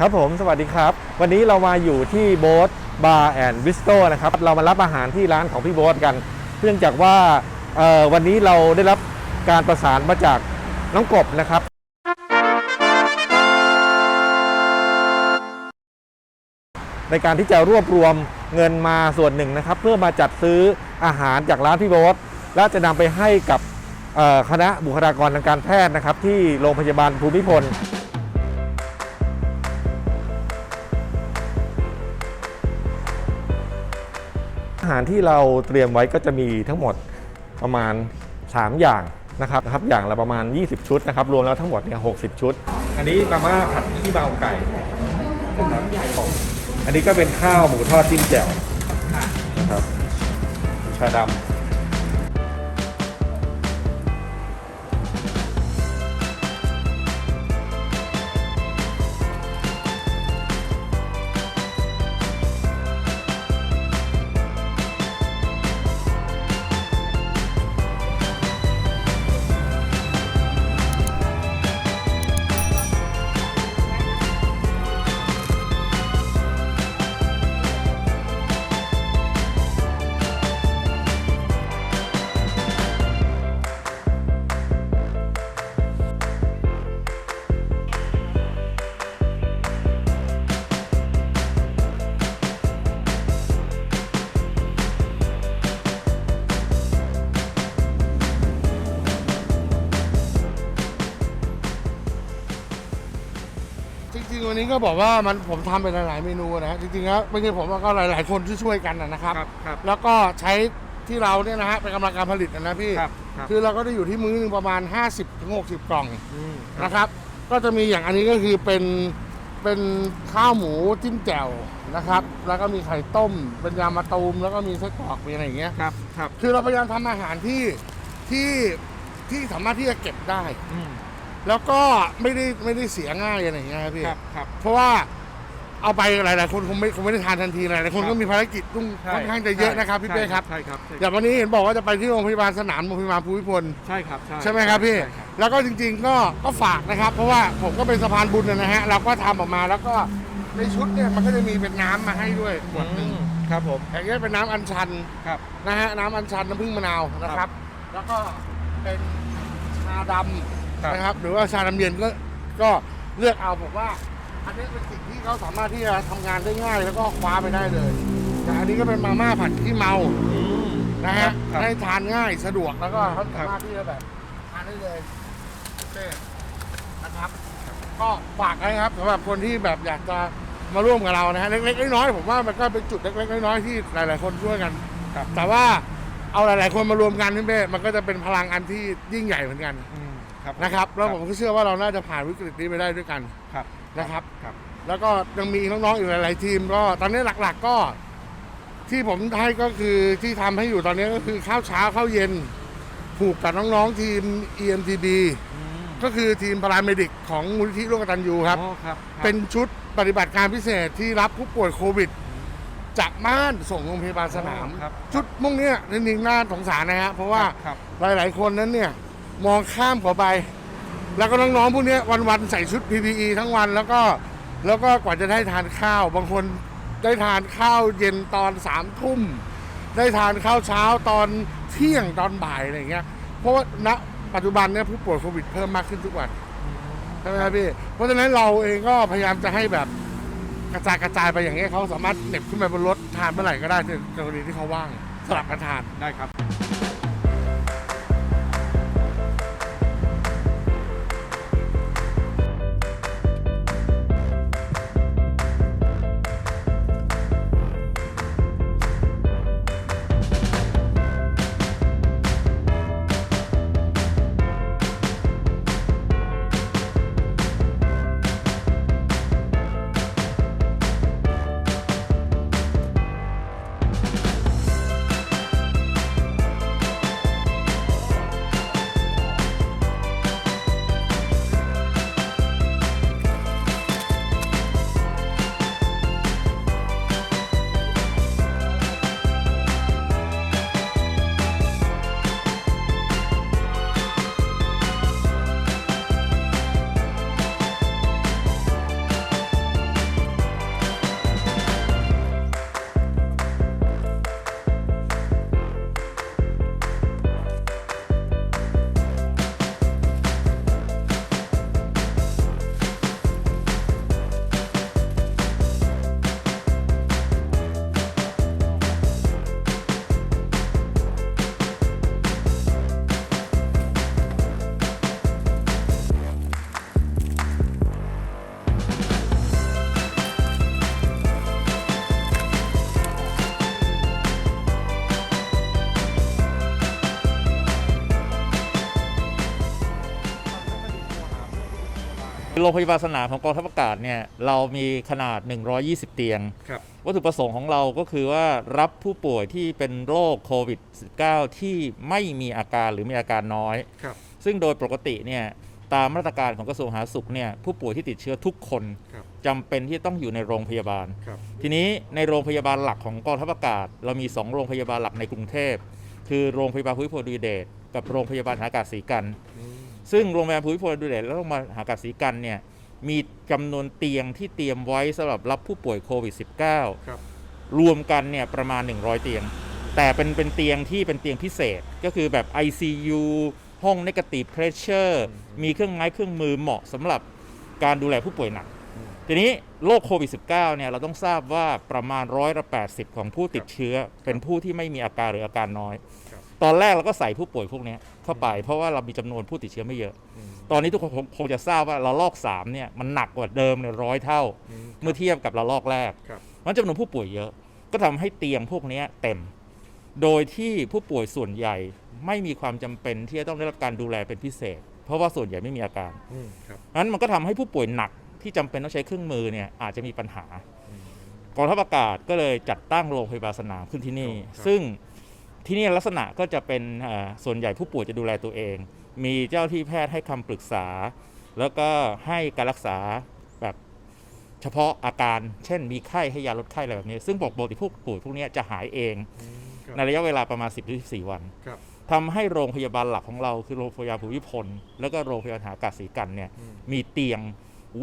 ครับผมสวัสดีครับ วันนี้เรามาอยู่ที่โบ๊ทบาร์แอนด์วิสโตนะครับ เรามารับอาหารที่ร้านของพี่โบ๊ทกันเนื่องจากว่าวันนี้เราได้รับการประสานมาจากน้องกบนะครับ ในการที่จะรวบรวมเงินมาส่วนหนึ่งนะครับ เพื่อมาจัดซื้ออาหารจากร้านพี่โบ๊ทและจะนำไปให้กับคณะบุคลากรทางการแพทย์นะครับ ที่โรงพยาบาลภูมิพลาหารที่เราเตรียมไว้ก็จะมีทั้งหมดประมาณ 3 อย่างนะครับนะครับ อย่างละประมาณ 20 ชุดนะครับ รวมแล้วทั้งหมดเนี่ย60 ชุด อันนี้มาม่าผัดขี้เมาไก่นะครับอันนี้ก็เป็นข้าวหมูทอดจิ้มแจ่วนะครับชาดำ จริงๆวันนี้ก็บอกว่ามันผมทำไปหลายๆเมนูนะฮะจริงๆแล้วไม่ใช่ผมก็หลายๆคนที่ช่วยกันนะนะครับ ครับครับ แล้วก็ใช้ที่เราเนี่ยนะฮะเป็นกำลังการผลิตนะพี่ครับครับคือเราก็ได้อยู่ที่มื้อหนึงประมาณ 50-60 กล่องมนะครับ ก็จะมีอย่างอันนี้ก็คือเป็นเป็นข้าวหมูจิ้มแจ่วนะครับ แล้วก็มีไข่ต้ม เป็นยำมะตูมแล้วก็มีไส้กรอกมีอะไรอย่างเงี้ย ครับครับคือเราพยายามทำอาหารที่ที่ที่สามารถที่จะเก็บได้ อืม แล้วก็ไม่ได้ไม่ได้เสียง่ายอะไรอย่างเงี้ยครับพี่ครับครับ เพราะว่าเอาไปหลาย ๆ คนคงไม่คงไม่ได้ทานทันทีหลายๆคนครับก็มีภารกิจต้องใช่ค่อนข้างจะเยอะนะครับพี่เป้ครับ ใช่ครับใช่อย่างวันนี้เห็นบอกว่าจะไปที่โรงพยาบาลสนามโรงพยาบาลภูมิพล ใช่ครับใช่ไหมครับพี่ ใช่ครับ แล้วก็จริงๆก็ก็ฝากนะครับ เพราะว่าผมก็เป็นสะพานบุญนะฮะ เราก็ทำออกมาแล้วก็ในชุดเนี่ยมันก็จะมีเป็นน้ำมาให้ด้วยขวดหนึ่งอืมครับผมอย่างเงี้ยเป็นน้ำอัญชันครับ นะฮะน้ำอัญชันน้ำผึ้งมะนาวนะคครัรับบแล้วก็เป็นชาด ครับำนะครับ หรือว่าชาดำเย็นก็ก็เลือกเอาผมว่า อันนี้เป็นสิ่งที่เขาสามารถที่จะทำงานได้ง่าย แล้วก็คว้าไปได้เลยแต่อันนี้ก็เป็นมาม่าผัดที่เมา อืมนะฮะครับ ให้ทานง่ายสะดวกแล้วก็เขาครัสาบมารถที่จะแบบทานได้เลยเต้นะครับ ก็ฝากนะครับสำหรับคนที่แบบอยากจะมาร่วมกับเรานะฮะเล็กๆน้อยๆผมว่ามันก็เป็นจุดเล็กๆน้อยๆที่หลาย ๆ คนช่วยกันครับ แต่ว่าเอาหลาย ๆ คนมารวมกันพี่เป้มันก็จะเป็นพลังอันที่ยิ่งใหญ่เหมือนกัน อืม ครับนะครับแล้วผมก็เชื่อว่าเราน่าจะผ่านวิกฤตนี้ไปได้ด้วยกันครับนะครับครับ แล้วก็ยังมีน้องๆอีกหลายๆทีมก็ตอนนี้หลักๆก็ ที่ผมให้ก็คือที่ทำให้อยู่ตอนนี้ก็คือข้าวเช้าข้าวเย็นผูกกับน้องๆทีม EMTB อืมก็คือทีมพาราเมดิกของมูลนิธิร่วมกตันยูครับอ๋อครับ เป็นชุดปฏิบัติการพิเศษที่รับผู้ป่วยโควิด จากบ้านส่งโรงพยาบาลสนามครับชุดมุ่งเนี้ยจริงๆน่าสงสารนะฮะเพราะว่าครับหลายๆคนนั้นเนี่ย มองข้ามเขาไป แล้วก็น้องๆพวกนี้วันๆใส่ชุด PPE ทั้งวันแล้วก็แล้วก็กว่าจะได้ทานข้าว บางคนได้ทานข้าวเย็นตอนสามทุ่มได้ทานข้าวเช้าตอนเที่ยงตอนบ่ายอะไรอย่างเงี้ย เพราะว่าณปัจจุบันเนี่ยผู้ป่วยโควิดเพิ่มมากขึ้นทุกวันใช่ไหมครับพี่เพราะฉะนั้นเราเองก็พยายามจะให้แบบกระจายกระจายไปอย่างเงี้ยเขาสามารถเหน็บขึ้นไปบนรถทานเมื่อไหร่ก็ได้ในกรณีที่เขาว่างสลับกันทานได้ครับ โรงพยาบาลสนามของกองทัพอากาศเนี่ยเรามีขนาด 120 เตียง ครับ วัตถุประสงค์ของเราก็คือว่ารับผู้ป่วยที่เป็นโรคโควิด -19 ที่ไม่มีอาการหรือมีอาการน้อย ครับ ซึ่งโดยปกติเนี่ยตามมาตรการของกระทรวงสาธารณสุขเนี่ยผู้ป่วยที่ติดเชื้อทุกคนครับ จำเป็นที่ต้องอยู่ในโรงพยาบาล ครับ ทีนี้ในโรงพยาบาลหลักของกองทัพอากาศ เรามี 2 โรงพยาบาลหลักในกรุงเทพ คือโรงพยาบาลภูมิพลอดุลยเดชกับโรงพยาบาลทหารอากาศศรีกัน ซึ่งโรงพยาบาลภูมิพลอดุลยเดชและโรงพยาบาลทหารอากาศศรีกันเนี่ยมีจำนวนเตียงที่เตรียมไว้สำหรับรับผู้ป่วยโควิด -19 ครับ รวมกันเนี่ยประมาณ 100 เตียง แต่เป็นเป็นเตียงที่เป็นเตียงพิเศษก็คือแบบ ICU ห้อง negative pressure มีเครื่องไม้เครื่องมือเหมาะสำหรับการดูแลผู้ป่วยหนัก ทีนี้โรคโควิด -19 เนี่ยเราต้องทราบว่าประมาณร้อยละ80 ของผู้ติดเชื้อ เป็นผู้ที่ไม่มีอาการหรืออาการน้อยครับ ตอนแรกเราก็ใส่ผู้ป่วยพวกเนี้ยเข้าไป เพราะว่าเรามีจำนวนผู้ติดเชื้อไม่เยอะ ตอนนี้ทุกคนคงคงจะทราบว่าระลอก3เนี่ยมันหนักกว่าเดิมเนี่ยร้อยเท่า เมื่อเทียบกับระลอกแรกครับมันจำนวนผู้ป่วยเยอะ ก็ทำให้เตียงพวกเนี้ยเต็ม โดยที่ผู้ป่วยส่วนใหญ่ไม่มีความจำเป็นที่จะต้องได้รับการดูแลเป็นพิเศษ เพราะว่าส่วนใหญ่ไม่มีอาการครับนั้นมันก็ทำให้ผู้ป่วยหนักที่จำเป็นต้องใช้เครื่องมือเนี่ยอาจจะมีปัญหากองทัพอากาศก็เลยจัดตั้งโรงพยาบาลสนามขึ้นที่นี่ครับซึ่ง ที่นี่ลักษณะก็จะเป็นเอ่อส่วนใหญ่ผู้ป่วยจะดูแลตัวเอง มีเจ้าที่แพทย์ให้คำปรึกษา แล้วก็ให้การรักษาแบบเฉพาะอาการ เช่น มีไข้ให้ยาลดไข้อะไรแบบนี้ ซึ่งปกติผู้ป่วยพวกเนี้ยจะหายเอง ในระยะเวลาประมาณ 10-14 วันครับทำให้โรงพยาบาลหลักของเราคือโรงพยาบาลภูมิพล แล้วก็โรงพยาบาลทหารอากาศศรีกันเนี่ยอืมมีเตียง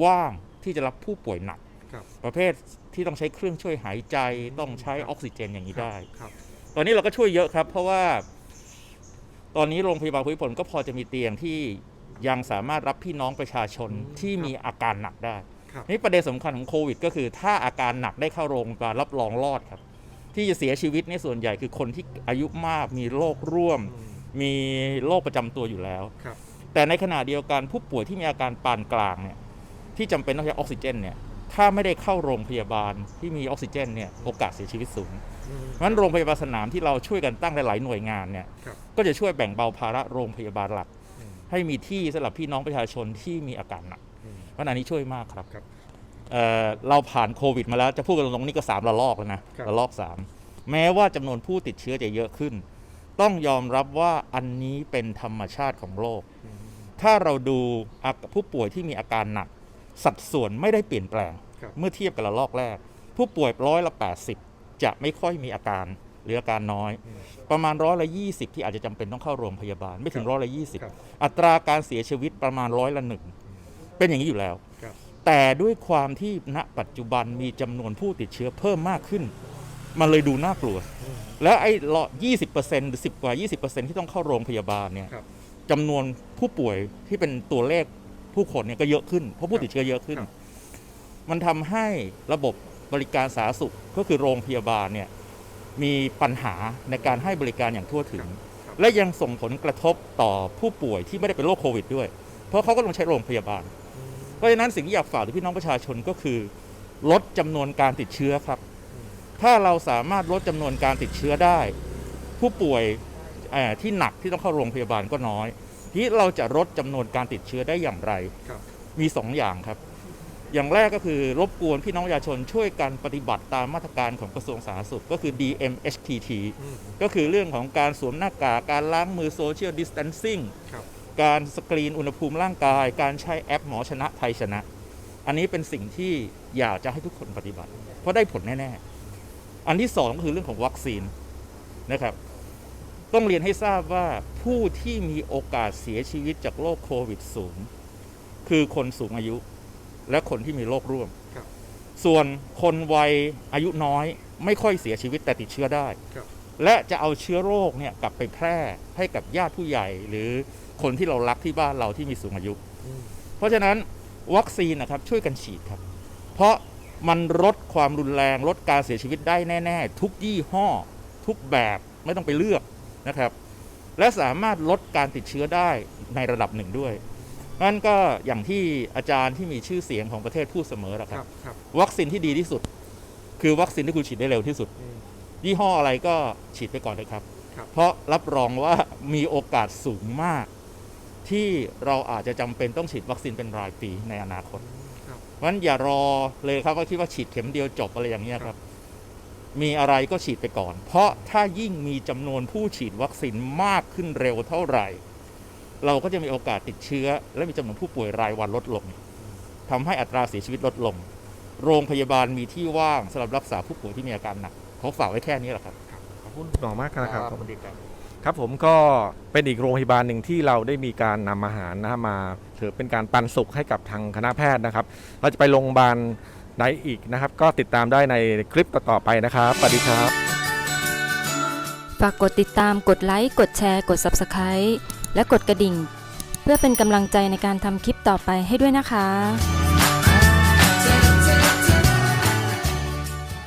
ว่างที่จะรับผู้ป่วยหนักครับประเภทที่ต้องใช้เครื่องช่วยหายใจต้องใช้ออกซิเจนอย่างนี้ได้ครับ ตอนนี้เราก็ช่วยเยอะครับ เพราะว่าตอนนี้โรงพยาบาลภูมิพลก็พอจะมีเตียงที่ยังสามารถรับพี่น้องประชาชนอืมที่มีอาการหนักได้ ครับนี่ประเด็นสำคัญของโควิด ก็คือถ้าอาการหนักได้เข้าโรงพยาบาลรับรองรอดครับ ที่จะเสียชีวิตในยส่วนใหญ่คือคนที่อายุมากมีโรคร่วมมีโรคประจำตัวอยู่แล้ว ครับ แต่ในขณะเดียวกันผู้ป่วยที่มีอาการปานกลางเนี่ยที่จำเป็นต้องใช้ออกซิเจนเนี่ยถ้าไม่ได้เข้าโรงพยาบาลที่มีออกซิเจนเนี่ยโอกาสเสียชีวิตสูง เพราะฉะนั้นโรงพยาบาลสนามที่เราช่วยกันตั้งหลายๆหน่วยงานเนี่ยครับก็จะช่วยแบ่งเบาภาระโรงพยาบาลหลัก ให้มีที่สำหรับพี่น้องประชาชนที่มีอาการหนักเพราะฉะนั้นอันนี้ช่วยมากครับครับเอ่อเราผ่านโควิดมาแล้วจะพูดกันตรงๆนี่ก็สามระลอกแล้วนะครับระลอกสามแม้ว่าจำนวนผู้ติดเชื้อจะเยอะขึ้น ต้องยอมรับว่าอันนี้เป็นธรรมชาติของโลก ถ้าเราดูอาผู้ป่วยที่มีอาการหนัก สัดส่วนไม่ได้เปลี่ยนแปลงครับเมื่อเทียบกับระลอกแรก ผู้ป่วยร้อยละ 80 จะไม่ค่อยมีอาการหรืออาการน้อย ประมาณร้อยละ20ที่อาจจะจำเป็นต้องเข้าโรงพยาบาล ไม่ถึงร้อยละครับ20อัตราการเสียชีวิตประมาณร้อยละหนึ่งเป็นอย่างนี้อยู่แล้ว ครับ แต่ด้วยความที่ณปัจจุบันมีจำนวนผู้ติดเชื้อเพิ่มมากขึ้น มันเลยดูน่ากลัวแล้วไอ้ลอ20%หรือ10กว่า20%ที่ต้องเข้าโรงพยาบาลเนี่ยครับจำนวนผู้ป่วยที่เป็นตัวเลขผู้คนเนี่ยก็เยอะขึ้น เพราะผู้ติดเชื้อเยอะขึ้น ครับ มันทำให้ระบบ บริการสาธารณสุขก็คือโรงพยาบาลเนี่ยมีปัญหาในการให้บริการอย่างทั่วถึงครับและยังส่งผลกระทบต่อผู้ป่วยที่ไม่ได้เป็นโรคโควิดด้วย เพราะเขาก็ต้องใช้โรงพยาบาล เพราะฉะนั้นสิ่งที่อยากฝากถึงพี่น้องประชาชนก็คือ ลดจำนวนการติดเชื้อครับ ถ้าเราสามารถลดจำนวนการติดเชื้อได้ ผู้ป่วยเอ่อที่หนักที่ต้องเข้าโรงพยาบาลก็น้อย ที่เราจะลดจำนวนการติดเชื้อได้อย่างไรครับมีสองอย่างครับ อย่างแรกก็คือรบกวนพี่น้องประชาชนช่วยกันปฏิบัติตามมาตรการของกระทรวงสาธารณสุขก็คือ DMHTT ก็คือเรื่องของการสวมหน้ากากการล้างมือโซเชียลดิส a ทนซิ่งครับการสกรีนอุณหภูมิร่างกาย การใช้แอปหมอชนะไทยชนะ อันนี้เป็นสิ่งที่อยากจะให้ทุกคนปฏิบัติ เพราะได้ผลแน่ ๆ อันที่สองก็คือเรื่องของวัคซีนนะครับต้องเรียนให้ทราบว่าผู้ที่มีโอกาสเสียชีวิตจากโรคโควิดสูง คือคนสูงอายุ และคนที่มีโรคร่วมครับส่วนคนวัยอายุน้อยไม่ค่อยเสียชีวิตแต่ติดเชื้อได้ครับและจะเอาเชื้อโรคเนี่ยกลับไปแพร่ให้กับญาติผู้ใหญ่ หรือคนที่เรารักที่บ้านเราที่มีสูงอายุ เพราะฉะนั้นวัคซีนนะครับช่วยกันฉีดครับ เพราะมันลดความรุนแรงลดการเสียชีวิตได้แน่ ๆ ทุกยี่ห้อ ทุกแบบไม่ต้องไปเลือกนะครับ และสามารถลดการติดเชื้อได้ในระดับหนึ่งด้วย นั่นก็อย่างที่อาจารย์ที่มีชื่อเสียงของประเทศพูดเสมอแหละคครัรับบครับ วัคซีนที่ดีที่สุด คือวัคซีนที่คุณฉีดได้เร็วที่สุดอืมยี่ห้ออะไรก็ฉีดไปก่อนเลยครับครับ เพราะรับรองว่ามีโอกาสสูงมาก ที่เราอาจจะจำเป็นต้องฉีดวัคซีนเป็นรายปีในอนาคตครับเพราะฉะนั้นอย่ารอเลยครับว่าคิดว่าฉีดเข็มเดียวจบอะไรอย่างเงี้ยครับ มีอะไรก็ฉีดไปก่อน เพราะถ้ายิ่งมีจำนวนผู้ฉีดวัคซีนมากขึ้นเร็วเท่าไหร่ เราก็จะมีโอกาสติดเชื้อ และมีจำนวนผู้ป่วยรายวันลดลงทำให้อัตราเสียชีวิตลดลง โรงพยาบาลมีที่ว่างสำหรับรักษาผู้ป่วยที่มีอาการหนักเขาฝากไว้แค่นี้แหละครับขอบคุณหมอมากนะครับสวัสดีครับครับผมก็เป็นอีกโรงพยาบาลหนึ่งที่เราได้มีการนำอาหารนะมาถือเป็นการปันสุขให้กับทางคณะแพทย์นะครับ เราจะไปโรงพยาบาลไหนอีกนะครับ ก็ติดตามได้ในคลิปต่อๆไปนะครับสวัสดีครับฝากกดติดตามกดไลค์กดแชร์กด Subscribe และกดกระดิ่ง เพื่อเป็นกำลังใจในการทำคลิปต่อไปให้ด้วยนะคะ